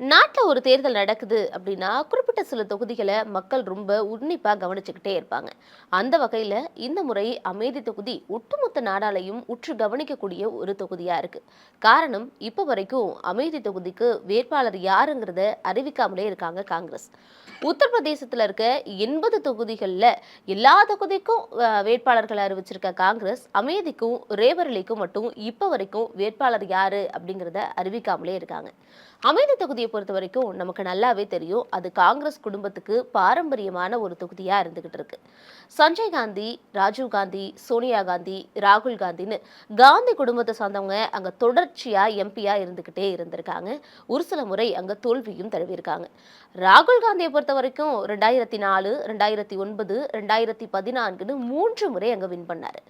நாட்டில் ஒரு தேர்தல் நடக்குது அப்படின்னா குறிப்பிட்ட சில தொகுதிகளை மக்கள் ரொம்ப உன்னிப்பாக கவனிச்சுக்கிட்டே இருப்பாங்க. அந்த வகையில் இந்த முறை அமைதி தொகுதி ஒட்டுமொத்த நாடாலையும் உற்று கவனிக்கக்கூடிய ஒரு தொகுதியாக இருக்குது காரணம் இப்போ வரைக்கும் அமைதி தொகுதிக்கு வேட்பாளர் யாருங்கிறத அறிவிக்காமலே இருக்காங்க காங்கிரஸ். உத்தரப்பிரதேசத்தில் இருக்க எண்பது தொகுதிகளில் எல்லா தொகுதிக்கும் வேட்பாளர்களை அறிவிச்சிருக்க காங்கிரஸ் அமைதிக்கும் ரேபரலிக்கும் மட்டும் இப்போ வரைக்கும் வேட்பாளர் யாரு அப்படிங்கிறத அறிவிக்காமலே இருக்காங்க. அமைதி தொகுதியை பொறுத்த வரைக்கும் நமக்கு நல்லாவே தெரியும். அது காங்கிரஸ் குடும்பத்துக்கு பாரம்பரியமான ஒரு தொகுதியாக இருந்துகிட்டு இருக்கு. சஞ்சய் காந்தி ராஜீவ் காந்தி சோனியா காந்தி ராகுல் காந்தின்னு காந்தி குடும்பத்தை சார்ந்தவங்க அங்கே தொடர்ச்சியாக எம்பியாக இருந்துக்கிட்டே இருந்திருக்காங்க. ஒரு சில முறை அங்கே தோல்வியும் தழுவியிருக்காங்க. ராகுல் காந்தியை பொறுத்த வரைக்கும் ரெண்டாயிரத்தி நாலு ரெண்டாயிரத்தி ஒன்பது ரெண்டாயிரத்தி பதினான்குன்னு மூன்று முறை அங்கே வின் பண்ணார்.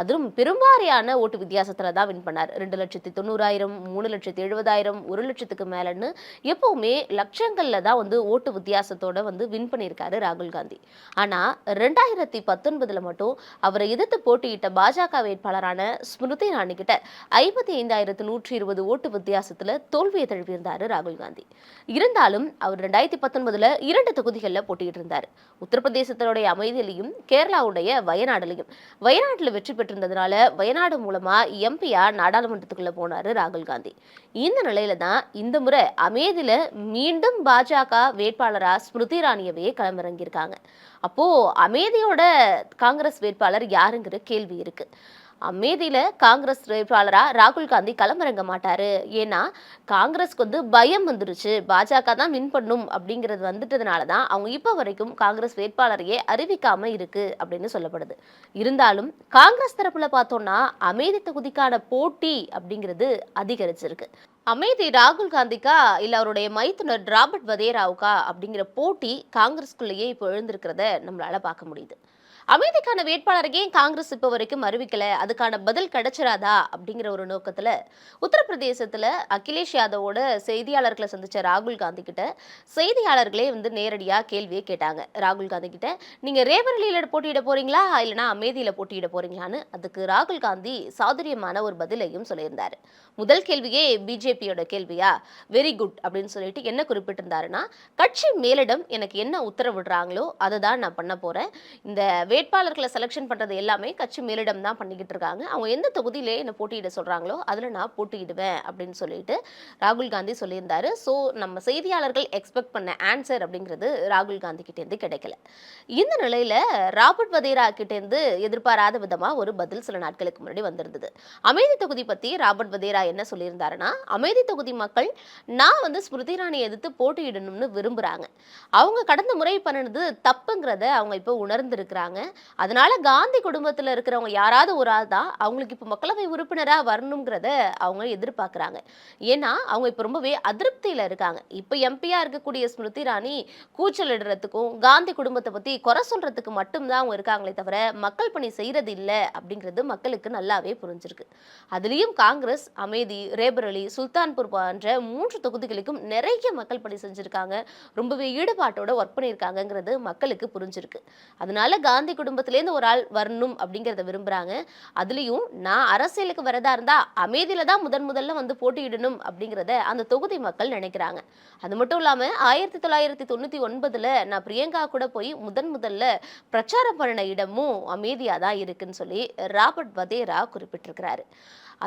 அதுவும் பெரும்பாரியான ஓட்டு வித்தியாசத்தில் தான் வின் பண்ணார். ரெண்டு லட்சத்தி தொண்ணூறாயிரம் மூணு லட்சத்தி எழுபதாயிரம் ஒரு லட்சத்துக்கு மேலேன்னு எப்போவுமே லட்சங்களில் தான் வந்து ஓட்டு வித்தியாசத்தோட வந்து வின் பண்ணியிருக்காரு ராகுல் காந்தி. ஆனால் ரெண்டாயிரத்தி பத்தொன்பதில் மட்டும் அவரை எதிர்த்து போட்டியிட்ட பாஜக வேட்பாளரான ஸ்மிருதி இரானி கிட்ட ஐம்பத்தி ஐந்தாயிரத்து நூற்றி இருபது ஓட்டு வித்தியாசத்தில் தோல்வியை தழுவியிருந்தார் ராகுல் காந்தி. இருந்தாலும் அவர் ரெண்டாயிரத்தி பத்தொன்பதில் இரண்டு தொகுதிகளில் போட்டியிட்டு இருந்தார். உத்தரப்பிரதேசத்தினுடைய அமைதியிலையும் கேரளாவுடைய வயநாடுலையும். வயநாட்டில் வெற்றி பெற்றிருந்ததுனால வயநாடு மூலமா எம்பியா நாடாளுமன்றத்துக்குள்ள போனார் ராகுல் காந்தி. இந்த நிலையில தான் இந்த முறை அமேதியில மீண்டும் பாஜக வேட்பாளராக ஸ்மிருதி இரானியவே களமிறங்கியிருக்காங்க. அப்போ அமேதியோட காங்கிரஸ் வேட்பாளர் யாருங்கிற கேள்வி இருக்கு. அமேதியில் காங்கிரஸ் வேட்பாளராக ராகுல் காந்தி களமிறங்க மாட்டாரு. ஏன்னா காங்கிரஸ்க்கு வந்து பயம் வந்துருச்சு. பாஜக தான் வின் பண்ணும் அப்படிங்கிறது வந்துட்டதுனால தான் அவங்க இப்போ வரைக்கும் காங்கிரஸ் வேட்பாளரையே அறிவிக்காமல் இருக்கு அப்படின்னு சொல்லப்படுது. இருந்தாலும் காங்கிரஸ் தரப்புல பார்த்தோம்னா அமேதி தொகுதிக்கான போட்டி அப்படிங்கிறது அதிகரிச்சிருக்கு. அமேதி ராகுல் காந்திக்கா இல்லை அவருடைய மைத்துனர் ராபர்ட் வதேராவுக்கா அப்படிங்கிற போட்டி காங்கிரஸ்குள்ளேயே இப்போ எழுந்திருக்கிறத நம்மளால் பார்க்க முடியுது. அமைதிக்கான வேட்பாளரையே காங்கிரஸ் இப்போ வரைக்கும் அறிவிக்கல. அதுக்கான பதில் கிடைச்சிராதா அப்படிங்கிற ஒரு நோக்கத்துல உத்தரப்பிரதேசத்துல அகிலேஷ் யாதவோட செய்தியாளர்களை சந்திச்ச ராகுல் காந்தி கிட்ட செய்தியாளர்களே வந்து நேரடியா கேள்வியே கேட்டாங்க. ராகுல் காந்தி கிட்ட நீங்க ரேபரலியில போட்டியிட போறீங்களா? இல்லைன்னா அமேதியில போட்டியிட போறீங்களான்னு? அதுக்கு ராகுல் காந்தி சாதுரியமான ஒரு பதிலையும் சொல்லியிருந்தாரு. முதல் கேள்வியே பிஜேபியோட கேள்வியா? வெரி குட் அப்படின்னு சொல்லிட்டு என்ன குறிப்பிட்டிருந்தாருன்னா கட்சி மேலிடம் எனக்கு என்ன உத்தரவிடுறாங்களோ அதை தான் நான் பண்ண போறேன். இந்த வேட்பாளர்களை செலெக்ஷன் பண்ணுறது எல்லாமே கட்சி மேலிடம் தான் பண்ணிக்கிட்டு இருக்காங்க. அவங்க எந்த தொகுதியிலே என்ன போட்டியிட சொல்கிறாங்களோ அதில் நான் போட்டியிடுவேன் அப்படின்னு சொல்லிட்டு ராகுல் காந்தி சொல்லியிருந்தாரு. ஸோ நம்ம செய்தியாளர்கள் எக்ஸ்பெக்ட் பண்ண ஆன்சர் அப்படிங்கிறது ராகுல் காந்தி கிட்டேருந்து கிடைக்கல. இந்த நிலையில் ராபர்ட் வதேரா கிட்டேருந்து எதிர்பாராத விதமாக ஒரு பதில் சில நாட்களுக்கு முன்னாடி வந்திருந்தது. அமைதி தொகுதி பற்றி ராபர்ட் வதேரா என்ன சொல்லியிருந்தாருன்னா அமைதி தொகுதி மக்கள் நான் வந்து ஸ்மிருதி இரானியை எதிர்த்து போட்டியிடணும்னு விரும்புகிறாங்க அவங்க கடந்த முறை பண்ணினது தப்புங்கிறத அவங்க இப்போ உணர்ந்திருக்கிறாங்க. அதனால காந்தி குடும்பத்தில் இருக்கிறவங்க யாராவது ஒரு ஆள் தான் அவங்களுக்கு இப்போ மக்களவை உறுப்பினரா வரணுங்கிறத அவங்க எதிர்பார்க்குறாங்க. ஏன்னா அவங்க இப்போ ரொம்பவே அதிருப்தியில இருக்காங்க. இப்போ எம்பியாக இருக்கக்கூடிய ஸ்மிருதி இரானி கூச்சலிடுறதுக்கும் காந்தி குடும்பத்தை பற்றி குறை சொல்றதுக்கு மட்டும்தான் அவங்க இருக்காங்களே தவிர மக்கள் பணி செய்கிறது இல்லை அப்படிங்கிறது மக்களுக்கு நல்லாவே புரிஞ்சிருக்கு. அதுலயும் காங்கிரஸ் அமேதி ரேபரலி சுல்தான்பூர் போன்ற மூன்று தொகுதிகளுக்கும் நிறைய மக்கள் பணி செஞ்சுருக்காங்க. ரொம்பவே ஈடுபாட்டோட ஒர்க் பண்ணியிருக்காங்கங்கிறது மக்களுக்கு புரிஞ்சிருக்கு. அதனால காந்தி குடும்பத்திலேருந்து ஒரு ஆள் வரணும் அப்படிங்கிறத விரும்புகிறாங்க அதுலேயும் நான் அரசியலுக்கு வரதா இருந்தால் அமைதியில் தான் முதன் முதல்ல வந்து போட்டியிடணும் அப்படிங்கிறத அந்த தொகுதி மக்கள் நினைக்கிறாங்க. அது மட்டும் இல்லாமல் ஆயிரத்தி தொள்ளாயிரத்தி தொண்ணூற்றி ஒன்பதில் நான் பிரியங்கா கூட போய் முதன் முதல்ல பிரச்சாரம் பண்ணின இடமும் அமைதியாக தான் இருக்குன்னு சொல்லி ராபர்ட் வதேரா குறிப்பிட்டிருக்கிறாரு.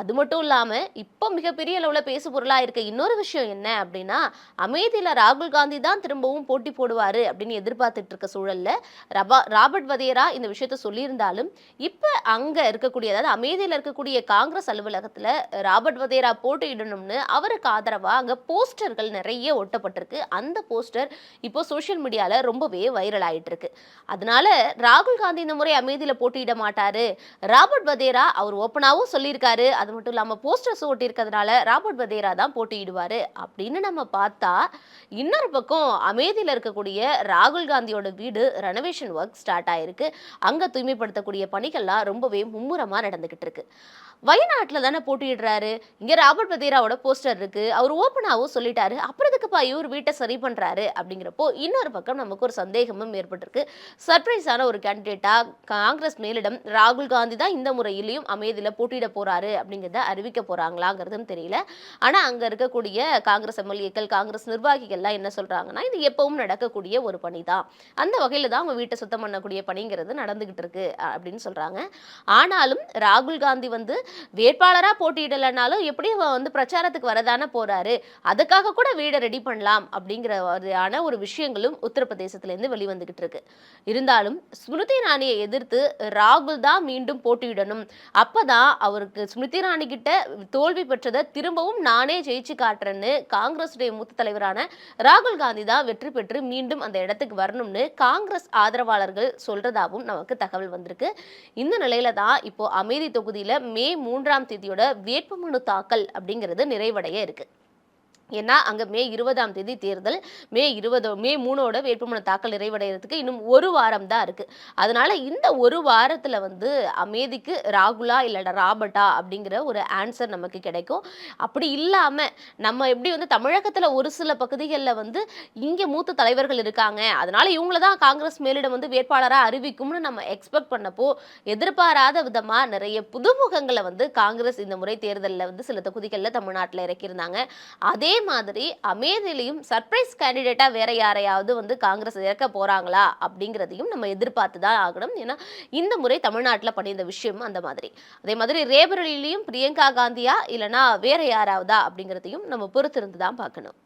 அது மட்டும் இல்லாமல் இப்போ மிகப்பெரிய அளவில் பேசு பொருளாக இருக்க இன்னொரு விஷயம் என்ன அப்படின்னா அமேதியில் ராகுல் காந்தி தான் திரும்பவும் போட்டி போடுவார் அப்படின்னு எதிர்பார்த்துட்டு இருக்க சூழலில் ரபா ராபர்ட் வதேரா இந்த விஷயத்த சொல்லியிருந்தாலும் இப்போ அங்கே இருக்கக்கூடிய அதாவது அமேதியில் இருக்கக்கூடிய காங்கிரஸ் அலுவலகத்தில் ராபர்ட் வதேரா போட்டியிடணும்னு அவருக்கு ஆதரவாக அங்கே போஸ்டர்கள் நிறைய ஒட்டப்பட்டிருக்கு. அந்த போஸ்டர் இப்போ சோஷியல் மீடியாவில் ரொம்பவே வைரல் ஆகிட்டு இருக்கு அதனால ராகுல் காந்தி இந்த முறை அமேதியில் போட்டியிட மாட்டாரு. ராபர்ட் வதேரா அவர் ஓப்பனாகவும் சொல்லியிருக்காரு. அது மட்டும் இல்லாமல் போஸ்டர்ஸ் ஓட்டியிருக்கிறதுனால ராபர்ட் வதேரா தான் போட்டியிடுவார். அப்படின்னு நம்ம பார்த்தா இன்னொரு பக்கம் அமேதியில் இருக்கக்கூடிய ராகுல் காந்தியோட வீடு ரெனோவேஷன் ஒர்க் ஸ்டார்ட் ஆயிருக்கு. அங்கே தூய்மைப்படுத்தக்கூடிய பணிகள்லாம் ரொம்பவே மும்முரமாக நடந்துக்கிட்டு இருக்கு. வயநாட்டில் தானே போட்டியிடுறாரு. இங்கே ராபர்ட் வதேராவோட போஸ்டர் இருக்குது அவர் ஓப்பனாகவும் சொல்லிட்டாரு. அப்புறம் இதுக்குப்பா இவர் வீட்டை சரி பண்ணுறாரு அப்படிங்கிறப்போ இன்னொரு பக்கம் நமக்கு ஒரு சந்தேகமும் ஏற்பட்டிருக்கு. சர்ப்ரைஸான ஒரு கேண்டிடேட்டாக காங்கிரஸ் மேலிடம் ராகுல் காந்தி தான் இந்த முறையிலையும் அமைதியில் போட்டியிட போகிறாரு அப்படின்னு அப்படிங்கிறத அறிவிக்க போகிறாங்களாங்கிறதும் தெரியல. ஆனால் அங்கே இருக்கக்கூடிய காங்கிரஸ் எம்எல்ஏக்கள் காங்கிரஸ் நிர்வாகிகள்லாம் என்ன சொல்கிறாங்கன்னா இது எப்பவும் நடக்கக்கூடிய ஒரு பணி தான் அந்த வகையில் தான் அவங்க வீட்டை சுத்தம் பண்ணக்கூடிய பணிங்கிறது நடந்துகிட்டு இருக்கு அப்படின்னு சொல்கிறாங்க ஆனாலும் ராகுல் காந்தி வந்து வேட்பாளராக போட்டியிடலைனாலும் எப்படி வந்து பிரச்சாரத்துக்கு வரதானே போகிறாரு அதுக்காக கூட வீடை ரெடி பண்ணலாம் அப்படிங்கிற ஒரு விஷயங்களும் உத்தரப்பிரதேசத்துலேருந்து வெளிவந்துக்கிட்டு இருக்கு. இருந்தாலும் ஸ்மிருதி இரானியை எதிர்த்து ராகுல் தான் மீண்டும் போட்டியிடணும். அப்பதான் அவருக்கு ஸ்மிருதி இராணி கிட்ட தோல்வி பெற்றதை திரும்பவும் நானே ஜெயிச்சு காட்டுறேன்னு காங்கிரஸுடைய மூத்த தலைவரான ராகுல் காந்தி தான் வெற்றி பெற்று மீண்டும் அந்த இடத்துக்கு வரணும்னு காங்கிரஸ் ஆதரவாளர்கள் சொல்றதாவும் நமக்கு தகவல் வந்திருக்கு. இந்த நிலையில தான் இப்போ அமைதி தொகுதியில மே மூன்றாம் தேதியோட வேட்புமனு தாக்கல் அப்படிங்கிறது நிறைவடைய இருக்கு. ஏன்னா அங்கே மே இருபதாம் தேதி தேர்தல். மே இருபது மே மூணோட வேட்புமனு தாக்கல் நிறைவடைகிறதுக்கு இன்னும் ஒரு வாரம் தான் இருக்குது அதனால் இந்த ஒரு வாரத்தில் வந்து அமேதிக்கு ராகுலா இல்லைடா ராபர்ட்டா அப்படிங்கிற ஒரு ஆன்சர் நமக்கு கிடைக்கும். அப்படி இல்லாமல் நம்ம எப்படி வந்து தமிழகத்தில் ஒரு சில பகுதிகளில் வந்து இங்கே மூத்த தலைவர்கள் இருக்காங்க. அதனால் இவங்கள தான் காங்கிரஸ் மேலிடம் வந்து வேட்பாளராக அறிவிக்கும்னு நம்ம எக்ஸ்பெக்ட் பண்ணப்போ எதிர்பாராத விதமாக நிறைய புதுமுகங்களை வந்து காங்கிரஸ் இந்த முறை தேர்தலில் வந்து சில தொகுதிகளில் தமிழ்நாட்டில் இறக்கியிருந்தாங்க. அதே மாதிரி அமேதிலையும் சர்ப்ரைஸ் கேண்டிடேட்டா வேற யாரையாவது வந்து காங்கிரஸ் இறக்க போறாங்களா அப்படிங்கிறதையும் நம்ம எதிர்பார்த்து தான் ஆகணும். ஏன்னா இந்த முறை தமிழ்நாட்டில் பண்ணியிருந்த விஷயம் அந்த மாதிரி. அதே மாதிரி ரேபரலிலையும் பிரியங்கா காந்தியா இல்லைனா வேற யாராவதா அப்படிங்கிறதையும் நம்ம பொறுத்திருந்து தான் பார்க்கணும்.